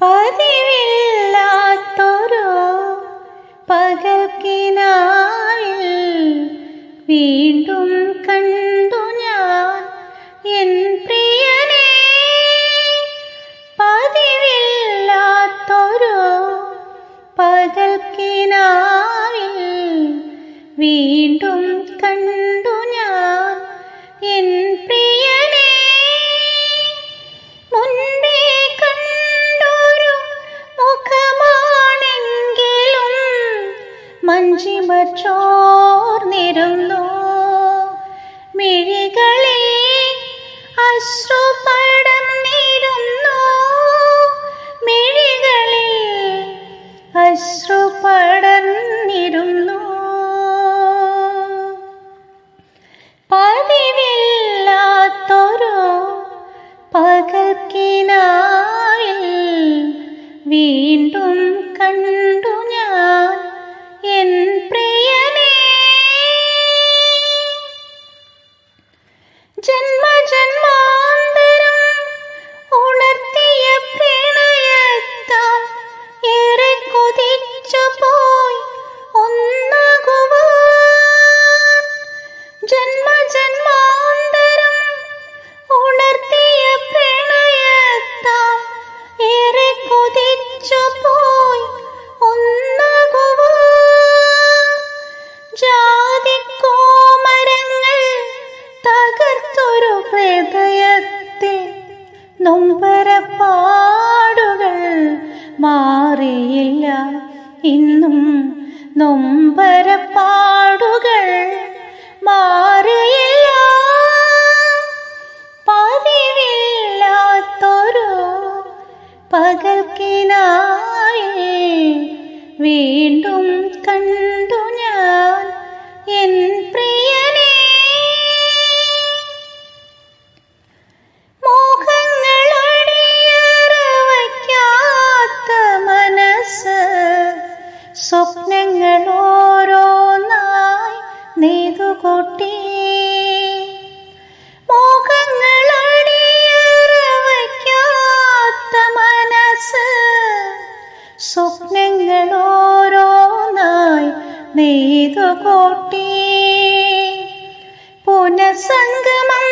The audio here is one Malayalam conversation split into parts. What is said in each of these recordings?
പതിവില്ലാത്തൊരു പകൽക്കിനാവിൽ വീണ്ടും കണ്ടു ഞാൻ എൻ പ്രിയനെ. പതിവില്ലാത്തൊരു പകൽക്കിനാവിൽ വീണ്ടും കണ്ടു ഞാൻ എൻ ചോർന്നിരുന്നു മിഴികളിൽ അശ്രുപടർന്നിരുന്നു മിഴികളിൽ അശ്രുപടർന്നിരുന്നു പതിവില്ലാത്തൊരു പകൽക്കിനായിൽ വീണ്ടും കണ്ടു. നൊമ്പരപ്പാടുകൾ മാറിയില്ല. ഇന്നും നൊമ്പരപ്പാടുകൾ മാറിയില്ല. പതിവില്ലാത്തൊരു പകൽക്കിനായി വീണ്ടും കണ്ടു ഞാൻ എൻ പ്രിയനെ സ്വപ്നങ്ങൾ ഓരോന്നായി നെയ്തുകൊട്ടി ഓരോന്നായി നെയ്തുകൊട്ടി. പുനഃസംഗമം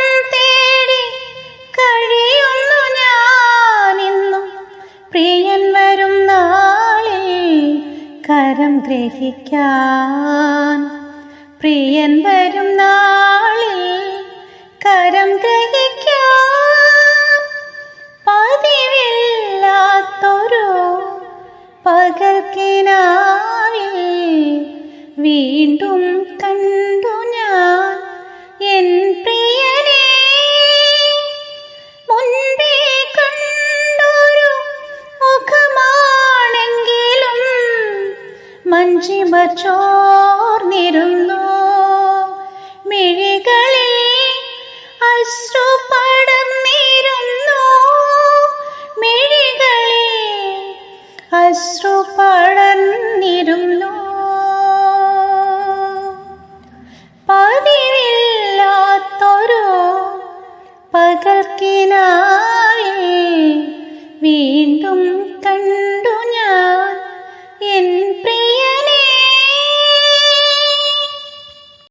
കരം ഗ്രഹിക്കാൻ. പ്രിയൻ വരും നാളിൽ കരം ഗ്രഹിക്കാൻ. പതിവില്ലാത്തൊരു പകൽക്കിനാവിൽ വീണ്ടും കണ്ടു മഞ്ചിമ ചോർന്നിരുന്നു. മിഴികളിൽ അശ്രുപടർന്നിരുന്നു മിഴികളിൽ അശ്രുപടർന്നിരുന്നു പതിവില്ലാത്തൊരു പകൽക്കിനായി വീണ്ടും കണ്ടു.